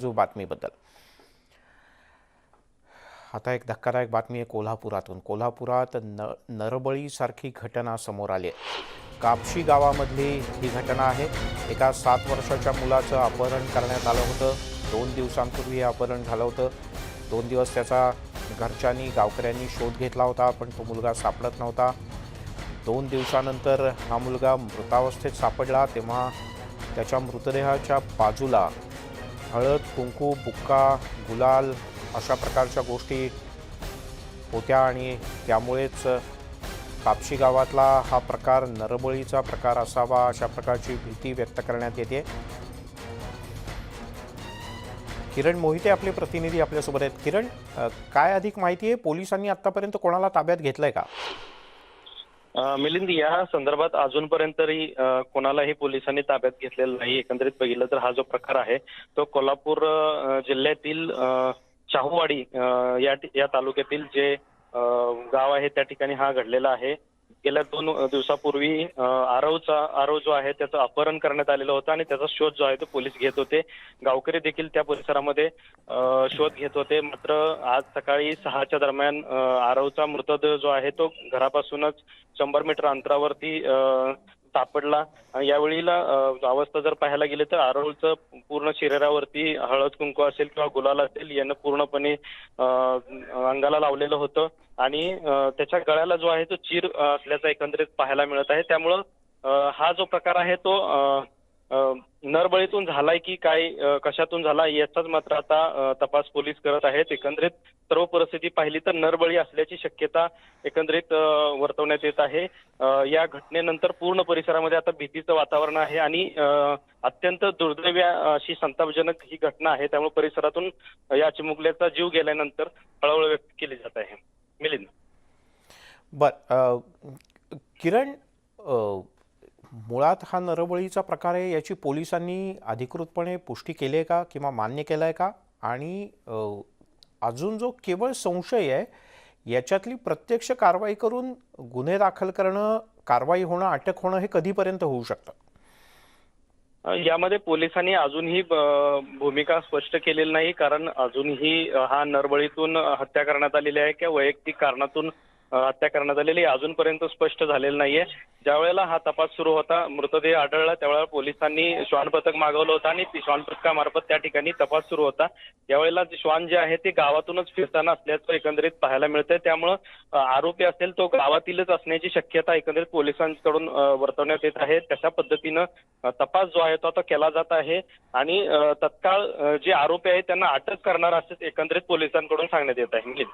जो बातमीबद्दल. आता एक धक्कादायक बातमी आहे कोल्हापुरातून. कोल्हापुरात न नरबळीसारखी घटना समोर आली आहे. कापशी गावामधली ही घटना आहे. एका सात वर्षाच्या मुलाचं अपहरण करण्यात आलं होतं. दोन दिवसांपूर्वी हे अपहरण झालं होतं. दोन दिवस त्याचा घरच्यांनी गावकऱ्यांनी शोध घेतला होता पण तो मुलगा सापडत नव्हता. दोन दिवसानंतर हा मुलगा मृतावस्थेत सापडला तेव्हा त्याच्या मृतदेहाच्या बाजूला हळद कुंकू बुक्का गुलाल अशा प्रकारच्या गोष्टी होत्या आणि त्यामुळेच कापशी गावातला हा प्रकार नरबळीचा प्रकार असावा अशा प्रकारची भीती व्यक्त करण्यात येते. किरण मोहिते आपले प्रतिनिधी आपल्यासोबत आहेत. किरण काय अधिक माहिती आहे? पोलिसांनी आतापर्यंत कोणाला ताब्यात घेतलंय का? मिलिंद या संदर्भात अजूनपर्यंत तरी कोणालाही पोलिसांनी ताब्यात घेतलेला नाही एकंदरीत बघितलं तर हा जो प्रकार आहे तो कोल्हापूर जिल्ह्यातील शाहूवाडी या या तालुक्यातील जे गाव आहे त्या ठिकाणी हा घडलेला आहे. गेल्या दोन दिवसापूर्वी आरवचा आरव जो आहे त्याचं अपहरण करण्यात आलेलं होतं आणि त्याचा शोध जो आहे तो पोलीस घेत होते. गावकरी देखील त्या परिसरामध्ये शोध घेत होते. मात्र आज सकाळी सहाच्या दरम्यान आरवचा मृतदेह जो आहे तो घरापासूनच शंभर मीटर अंतरावरती सापडला आणि यावेळीला अवस्था जर पाहायला गेली तर आरोळचं पूर्ण शरीरावरती हळद कुंकू असेल किंवा गुलाल असेल यानं पूर्णपणे अंगाला लावलेलं होतं. आणि त्याच्या गळ्याला जो आहे तो चीर असल्याचा एकंदरीत पाहायला मिळत आहे. त्यामुळं हा जो प्रकार आहे तो नरबळीतून झालाय की काय कशातून झाला याचाच मात्र आता तपास पोलीस करत आहेत. एकंदरीत सर्व परिस्थिती पाहिली तर नरबळी असल्याची शक्यता एकंदरीत वर्तवण्यात येत आहे. या घटनेनंतर पूर्ण परिसरामध्ये आता भीतीचं वातावरण आहे आणि अत्यंत दुर्दैवी अशी संतापजनक ही घटना आहे. त्यामुळे परिसरातून या चिमुकल्याचा जीव गेल्यानंतर हळहळ व्यक्त केली जात आहे. मिलिंद. बर किरण मुळात हा नरबळीचा प्रकार आहे याची पोलिसांनी अधिकृतपणे पुष्टी केली आहे का किंवा मान्य केलं आहे का? आणि अजून जो केवळ संशय आहे याच्यातली प्रत्यक्ष कारवाई करून गुन्हे दाखल करणं कारवाई होणं अटक होणं हे कधीपर्यंत होऊ शकतं? यामध्ये पोलिसांनी अजूनही भूमिका स्पष्ट केलेली नाही कारण अजूनही हा नरबळीतून हत्या करण्यात आलेली आहे किंवा वैयक्तिक कारणातून हत्या करण्यात आलेली अजूनपर्यंत स्पष्ट झालेलं नाहीये. ज्या वेळेला हा तपास सुरू होता मृतदेह आढळला त्यावेळेला पोलिसांनी श्वान पथक मागवलं होतं आणि श्वान पथकामार्फत त्या ठिकाणी तपास सुरू होता. यावेळेला श्वान जे आहे ते गावातूनच फिरताना असल्याचं एकंदरीत पाहायला मिळतंय. त्यामुळं आरोपी असेल तो गावातीलच असण्याची शक्यता एकंदरीत पोलिसांकडून वर्तवण्यात येत आहे. तशा पद्धतीनं तपास जो आहे तो आता केला जात आहे. आणि तत्काळ जे आरोपी आहेत त्यांना अटक करणार असे एकंदरीत पोलिसांकडून सांगण्यात येत आहे. मिलिंद.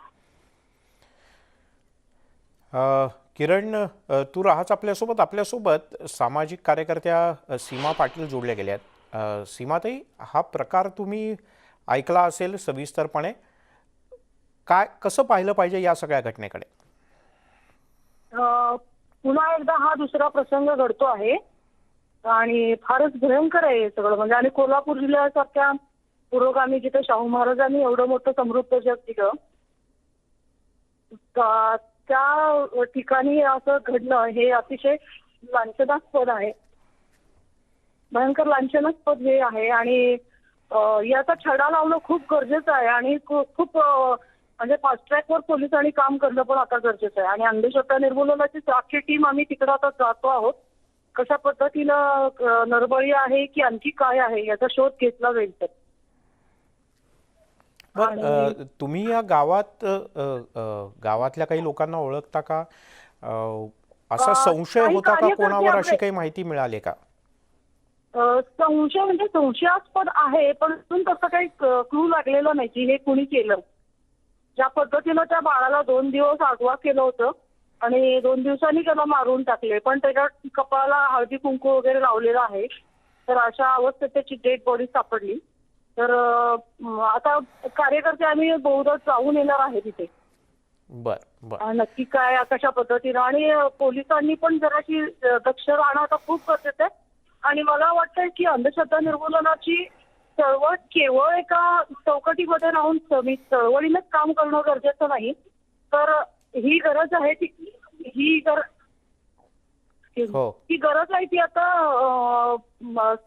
किरण तू राहाच आपल्यासोबत. आपल्यासोबत सामाजिक कार्यकर्त्या सीमा पाटील जोडल्या गेल्या आहेत. सीमाताई हा प्रकार तुम्ही ऐकला असेल सविस्तरपणे. काय कसं पाहिलं पाहिजे या सगळ्या घटनेकडे? पुन्हा एकदा हा दुसरा प्रसंग घडतो आहे. आणि फारच भयंकर आहे सगळं. म्हणजे आणि कोल्हापूर जिल्ह्यासारख्या पुरोगामी जिथे शाहू महाराजांनी एवढं मोठं समृद्ध जग दिलं. त्या- ठिकाणी असं घडणं हे अतिशय लांछनास्पद आहे. भयंकर लांछनास्पद हे आहे आणि याचा छडा लावणं खूप गरजेचं आहे आणि खूप म्हणजे फास्ट ट्रॅकवर पोलिसांनी काम करणं पण आता गरजेचं आहे. आणि अंधश्रद्धा निर्मूलनाची अख्खी टीम आम्ही तिकडे आता जातो आहोत. कशा पद्धतीनं नरबळी आहे की आणखी काय आहे याचा शोध घेतला जाईल तर? बरं तुम्ही या गावात गावातल्या काही लोकांना ओळखता का? असा संशय होता का कोणावर अशी काही माहिती मिळाली का? संशय म्हणजे संशयास्पद आहे पण अजून तसं काही क्लू लागलेला नाही की हे कुणी केलं. ज्या पद्धतीनं त्या बाळाला दोन दिवस आगवा केलं होतं आणि दोन दिवसांनी त्याला मारून टाकले. पण त्याच्या कपाळाला हळदी कुंकू वगैरे लावलेलं आहे. तर अशा अवस्थेत त्याची डेड बॉडी सापडली. तर आता कार्यकर्ते आम्ही बहुधा जाऊन येणार आहे तिथे. बर नक्की काय कशा पद्धतीनं आणि पोलिसांनी पण जराशी दक्ष राहणं आता खूप गरजेचं आहे. आणि मला वाटतंय की अंधश्रद्धा निर्मूलनाची चळवळ केवळ एका चौकटीमध्ये राहून चळवळीनंच काम करणं गरजेचं नाही. तर ही गरज आहे ती ही गर हो. ही गरज आहे ती आता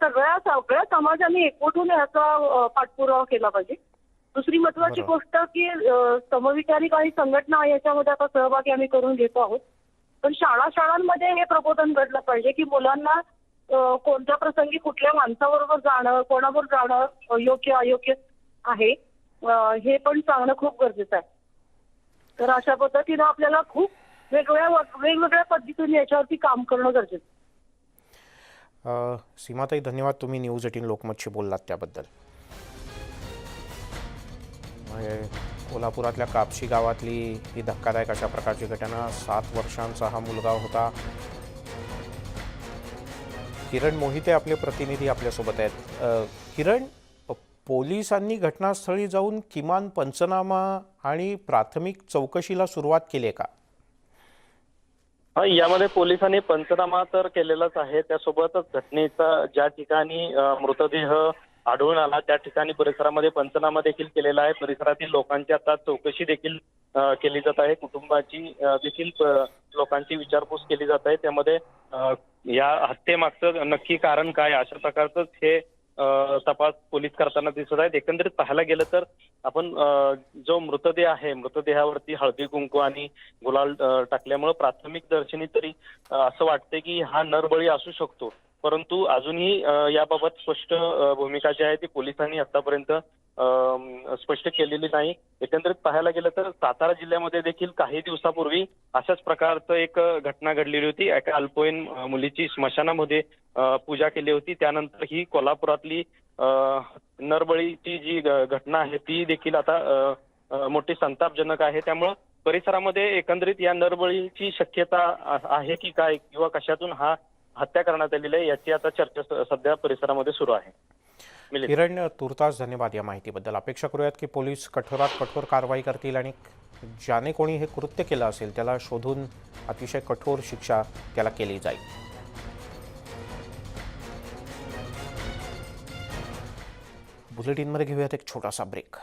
सगळ्या सगळ्या समाजाने एकवटून याचा पाठपुरावा केला पाहिजे दुसरी महत्वाची. गोष्ट की समविचारी काही संघटना याच्यामध्ये आता सहभागी आम्ही करून घेतो आहोत पण शाळा शाळांमध्ये हे प्रबोधन घडलं पाहिजे की मुलांना कोणत्या प्रसंगी कुठल्या माणसाबरोबर जाणं कोणाबरोबर जाणं योग्य अयोग्य आहे हे पण सांगणं खूप गरजेचं आहे तर अशा पद्धतीनं आपल्याला खूप वेगवेगळ्या वेगवेगळ्या पद्धतीने याच्यावरती काम करणं गरजेचं. सीमाताई धन्यवाद. तुम्ही न्यूज एटीन लोकमतशी बोललात त्याबद्दल. म्हणजे कोल्हापुरातल्या कापशी गावातली ही धक्कादायक अशा प्रकारची घटना सात वर्षांचा हा मुलगा होता. किरण मोहिते आपले प्रतिनिधी आपल्यासोबत आहेत. किरण पोलिसांनी घटनास्थळी जाऊन किमान पंचनामा आणि प्राथमिक चौकशीला सुरुवात केली आहे का? यामध्ये पोलिसांनी पंचनामा तर केलेलाच आहे. त्यासोबतच घटनेचा ज्या ठिकाणी मृतदेह आढळून आला त्या ठिकाणी परिसरामध्ये पंचनामा देखील केलेला आहे. परिसरातील लोकांची आता चौकशी देखील केली जात आहे. कुटुंबाची देखील लोकांची विचारपूस केली जात आहे. त्यामध्ये या हत्येमागचं नक्की कारण काय अशा प्रकारचंच हे तपास पोलीस करताना दिसत आहेत. एकंदरीत पाहायला गेलं तर आपण जो मृतदेह आहे मृतदेहावरती हळदी कुंकू आणि गुलाल टाकल्यामुळे प्राथमिक दर्शनी तरी असं वाटते की हा नरबळी असू शकतो. परंतु अजूनही याबाबत स्पष्ट भूमिका जी आहे ती पोलिसांनी आतापर्यंत स्पष्ट केलेली नाही. एकंदरीत पाहायला गेलं तर सातारा जिल्ह्यामध्ये देखील काही दिवसापूर्वी अशाच प्रकारचं एक घटना घडलेली होती. एका अल्पवयीन मुलीची स्मशानामध्ये पूजा केली होती. त्यानंतर ही कोल्हापुरातली नरबळीची जी घटना आहे ती देखील आता मोठी संतापजनक आहे. त्यामुळं परिसरामध्ये एकंदरीत या नरबळीची शक्यता आहे की काय? किंवा कशातून हा हत्या करण्यात आलेली आहे? याची आता चर्चा सध्या परिसरामध्ये सुरू आहे. मिलिंद. किरण तुर्तास धन्यवाद या माहितीबद्दल. अपेक्षा करूयात की पोलीस कठोरात कठोर कारवाई करतील आणि ज्याने कोणी हे कृत्य केलं असेल त्याला शोधून अतिशय कठोर शिक्षा त्याला केली जाईल. बुलेटिनमध्ये घेऊयात एक छोटासा ब्रेक.